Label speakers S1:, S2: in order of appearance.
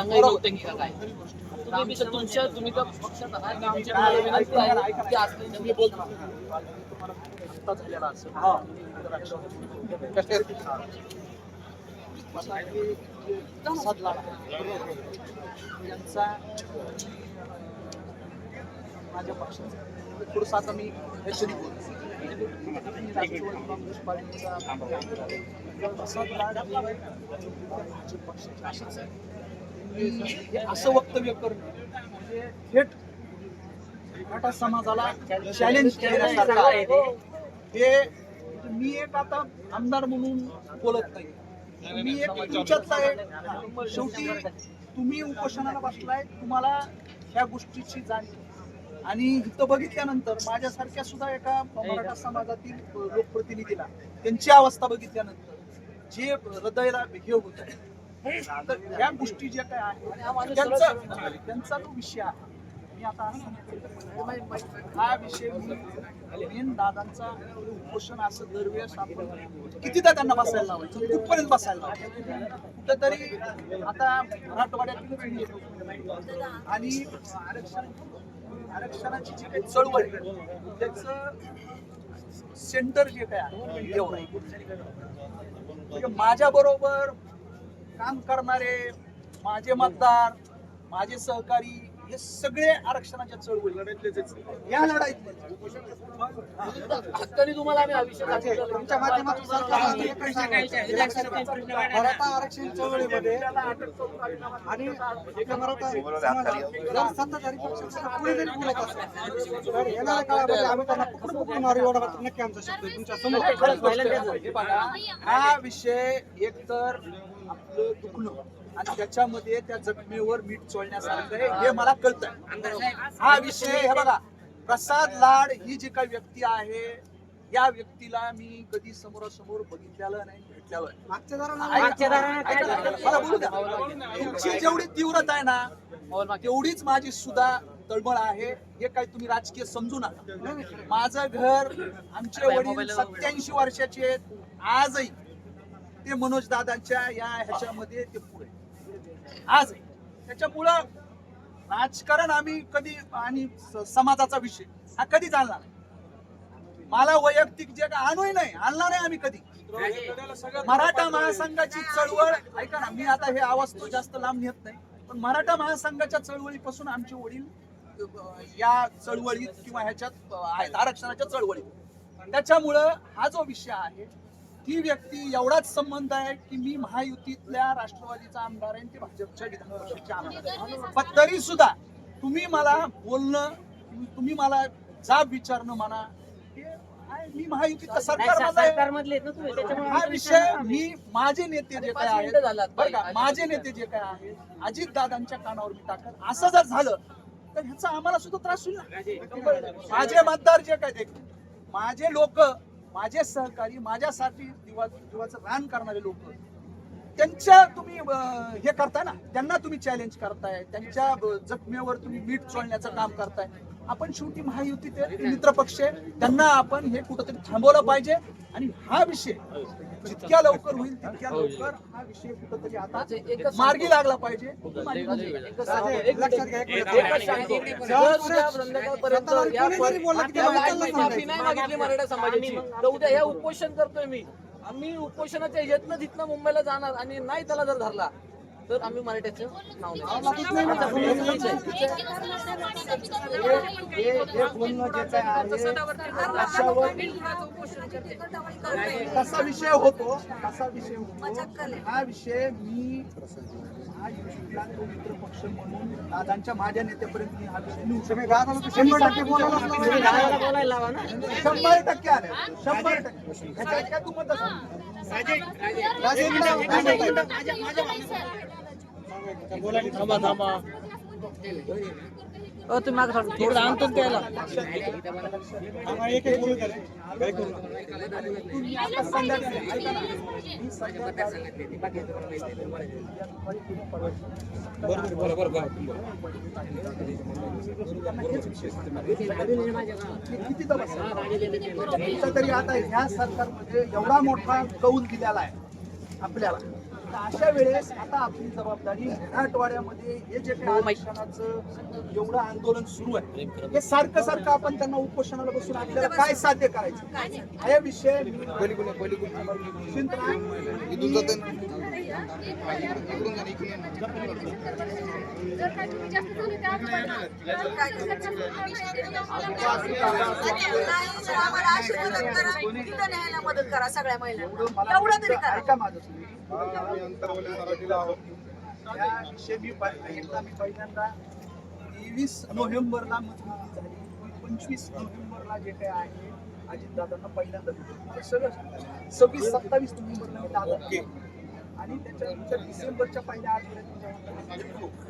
S1: सांगायचं होतं की काय? तुमच्या तुम्ही तर पक्षात आहात आमच्या विनंती आहे की असं मी बोलतो. आत्ता झालेला
S2: यांचा माझ्या पक्षाचा. आता मी राष्ट्रवादी काँग्रेस पार्टीचा प्रसाद लाड पक्षाचे हे असं वक्तव्य करणं म्हणजे थेट मराठा समाजाला चॅलेंज केल्यासारखं आहे हे मी एक आता आमदार म्हणून बोलत नाही. मी एक तुमच्यातला शेवटी तुम्ही उपोषणाला बसलाय तुम्हाला ह्या गोष्टीची जाणीव आणि इथं बघितल्यानंतर माझ्यासारख्या सुद्धा एका मराठा समाजातील लोकप्रतिनिधीला त्यांची अवस्था बघितल्यानंतर जे हृदयाला हे होत आहे. तर ह्या गोष्टी ज्या काय आहेत त्यांचा त्यांचा तो विषय आहे. मी आता. हा विषय मी मेन दादांचा उपोषण असं दरवेळेस आपण कितीदा त्यांना बसायला लावायचं कुठपर्यंत बसायला लावायचं? कुठंतरी आता मराठवाड्यातीलच मी येतो. आणि आरक्षण आरक्षणाची जी काही चळवळ त्याचं सेंटर जे काय आहे आहे. माझ्या बरोबर काम करणारे माझे मतदार माझे सहकारी हे सगळे आरक्षणाच्या चळवळी या लढाईत
S1: हक्काने तुम्हाला आम्ही दाखवला.
S3: तुमच्या माध्यमातून सरकारला एक प्रश्न आहे. मराठा आरक्षण चळवळीमध्ये आणि एका मराठा जर सत्ताधारी बोलत असेल तर येणाऱ्या काळामध्ये आम्ही त्यांना पकडून पकडून मारू एवढा मात्र नक्की आमचा शब्द. तुमच्यासमोर.
S2: हा विषय एकतर आपलं दुखणं. आणि त्याच्यामध्ये त्या जखमेवर मीठ चोळण्यासारखं आहे. हे मला कळतंय. हा विषय हे बघा प्रसाद लाड ही जी काही व्यक्ती आहे या व्यक्तीला मी कधी समोरासमोर बघितलेलं नाही भेटलेलं. तुमची जेवढी तीव्रता आहे ना तेवढीच माझी सुद्धा तळमळ आहे. हे काही तुम्ही राजकीय समजू नका. माझं घर आमचे वडील सत्याऐंशी वर्षाचे आहेत. आजही ते मनोज दादांच्या या ह्याच्यामध्ये ते पुढे आज त्याच्यामुळं राजकारण आम्ही कधी आणि समाजाचा विषय हा कधी चालणार नाही. मला वैयक्तिक जे काय आणूही नाही आणणार नाही आम्ही कधी. मराठा महासंघाची चळवळ ऐका ना मी आता हे आवाज तो जास्त लांब नेत नाही पण मराठा महासंघाच्या चळवळीपासून आमचे वडील या चळवळीत किंवा ह्याच्यात आहेत आरक्षणाच्या चळवळीत. त्याच्यामुळं हा जो विषय आहे ती व्यक्ती एवढाच संबंध आहे की मी महायुतीतल्या राष्ट्रवादीचा आमदार आहे आणि ते भाजपच्या विधान परिषदेचे आमदार आहे. पण तरी सुद्धा तुम्ही मला बोलणं तुम्ही मला जाब विचारणं म्हणा मी महायुतीतलं सरकार माझं आहे.
S4: सरकारमधले आहेत ना तुम्ही त्याच्यामुळे
S2: हा विषय मी माझे नेते जे काय आहेत. बरं का माझे नेते जे काय आहेत अजित दादांच्या कानावर मी टाकत असं जर झालं तर ह्याचा आम्हाला सुद्धा त्रास होईल माझे मतदार जे काय माझे लोक माझे सहकारी माझ्यासाठी जीवा जीवाचं रान करणारे लोक. त्यांच्या तुम्ही हे करताय ना त्यांना तुम्ही चॅलेंज करताय त्यांच्या जखमेवर तुम्ही मीठ चोळण्याचं काम करताय. आपण शेवटी महायुतीचे आहे, मित्र पक्ष आहे त्यांना आपण हे कुठंतरी थांबवलं पाहिजे आणि हा विषय जितक्या लवकर होईल तितक्या लवकर हा विषय कुठंतरी आता मार्गी लागला पाहिजे.
S3: लक्षात घ्या,
S1: मराठा समाजाची. तर उद्या हे उपोषण करतोय मी. आम्ही उपोषणाच्या ह्यातनं तिथनं मुंबईला जाणार आणि नाही त्याला जर धरला तर आम्ही मराठ्याचं नाव
S2: हे हे कसा विषय होतो कसा विषय होतो हा विषय मी हा युतीतला तो मित्र पक्ष म्हणून दादांच्या माझ्या नेत्यापर्यंत मी हा विषय
S3: शंभर टक्के
S2: शंभर टक्के आले शंभर टक्के ह्याच्यात काय तू मत
S3: राजे, इकडे या, राजे, इकडे.
S1: तुम्ही मागे सर थोडं आणतो त्याला
S3: आम्हाला एक एक बोलू. काय करू नका. बरोबर बरोबर
S2: किती तरी आता ह्या सरकारमध्ये एवढा मोठा कौल दिलेला आहे आपल्याला अशा वेळेस आता आपली जबाबदारी मराठवाड्यामध्ये हे जे काही आरक्षणाचं एवढं आंदोलन सुरू आहे हे सारखं सारखं आपण त्यांना उपोषणाला बसून आपल्याला काय साध्य करायचं? हा विषय
S5: जर काय तुम्ही जास्त झाले त्या
S6: आम्हाला मदत करा तिथं न्यायला मदत करा सगळ्या महिलांना एवढं तरी करा
S2: माझं पहिल्यांदा तेवीस नोव्हेंबरला मतमोजणी झाली. पंचवीस नोव्हेंबरला जे काही आहे अजितदादांना पहिल्यांदा सगळं सव्वीस सत्तावीस नोव्हेंबरला मी दादा आणि त्याच्यानंतर डिसेंबरच्या पहिल्या आठवड्यात